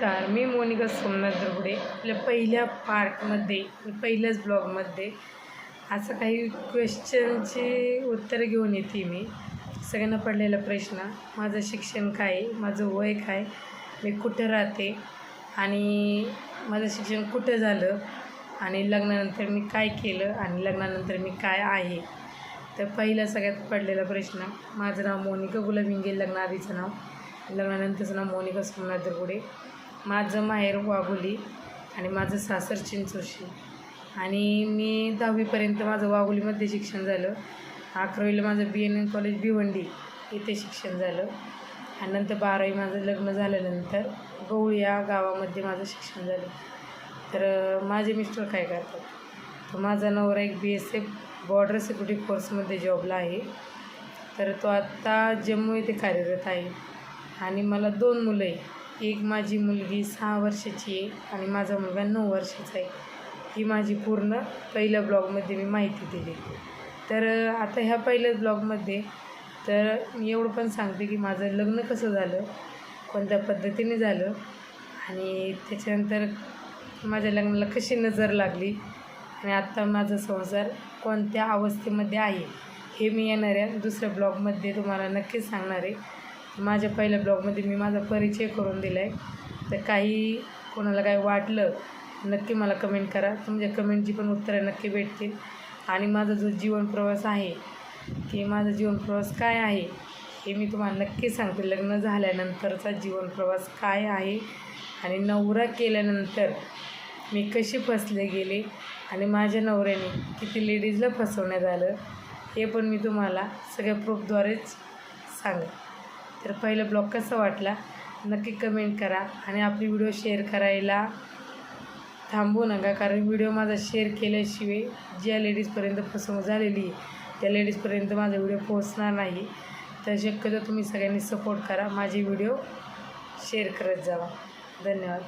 नमस्कार मी मोनिका सोमनाथ दरगुडे आपल्या पहिल्या पार्टमध्ये पहिल्याच ब्लॉगमध्ये असं काही क्वेश्चनची उत्तरं घेऊन येते मी. सगळ्यांना पडलेला प्रश्न माझं शिक्षण काय आहे? माझं वय काय मी कुठं राहते? आणि माझं शिक्षण कुठं झालं? आणि लग्नानंतर मी काय केलं? आणि लग्नानंतर मी काय आहे? तर पहिला सगळ्यात पडलेला प्रश्न माझं नाव मोनिका गुलाबिंगे लग्नाआधीचं नाव. लग्नानंतरचं नाव मोनिका सोमनाथ दरगुडे माझं माहेर वाघोली आणि माझं सासर चिंचोशी. आणि मी दहावीपर्यंत माझं वाघोलीमध्ये शिक्षण झालं. अकरावीला माझं B N M college Bhiwandi इथे शिक्षण झालं. आणि नंतर बारावी माझं लग्न झाल्यानंतर गौळ या गावामध्ये माझं शिक्षण झालं. तर माझे मिस्टर काय करतात? तर माझा नवरा एक B S F border security फोर्समध्ये जॉबला आहे. तर तो आत्ता जम्मू येथे कार्यरत आहे. आणि मला दोन मुलं आहे एक माझी मुलगी सहा वर्षाची आहे आणि माझा मुलगा नऊ वर्षाचा आहे. ही माझी पूर्ण पहिल्या ब्लॉगमध्ये मी माहिती दिली. तर आता ह्या पहिल्याच ब्लॉगमध्ये तर मी एवढं पण सांगते की माझं लग्न कसं झालं कोणत्या पद्धतीने झालं आणि त्याच्यानंतर माझ्या लग्नाला कशी नजर लागली आणि आत्ता माझा संसार कोणत्या अवस्थेमध्ये आहे हे मी येणाऱ्या दुसऱ्या ब्लॉगमध्ये तुम्हाला नक्कीच सांगणार आहे. माझ्या पहिल्या ब्लॉगमध्ये मी माझा परिचय करून दिला आहे तर काही कोणाला काही वाटलं नक्की मला कमेंट करा. तुमच्या कमेंटची पण उत्तरं नक्की भेटतील. आणि माझा जो जीवन प्रवास आहे की माझा जीवन प्रवास काय आहे हे मी तुम्हाला नक्की सांगते. लग्न झाल्यानंतरचा जीवन प्रवास काय आहे आणि नवरा केल्यानंतर मी कशी फसले गेले आणि माझ्या नवऱ्याने किती लेडीजला फसवण्यात आलं हे पण मी तुम्हाला सगळ्या प्रूफद्वारेच सांगेन. तर पहिलं ब्लॉग कसा वाटला नक्की कमेंट करा आणि आपली व्हिडिओ शेअर करायला थांबू नका कारण व्हिडिओ माझा शेअर केल्याशिवाय ज्या लेडीजपर्यंत फसवणूक झालेली आहे त्या लेडीजपर्यंत माझा व्हिडिओ पोहोचणार नाही. तर शक्यतो तुम्ही सगळ्यांनी सपोर्ट करा माझे व्हिडिओ शेअर करत जावा. धन्यवाद.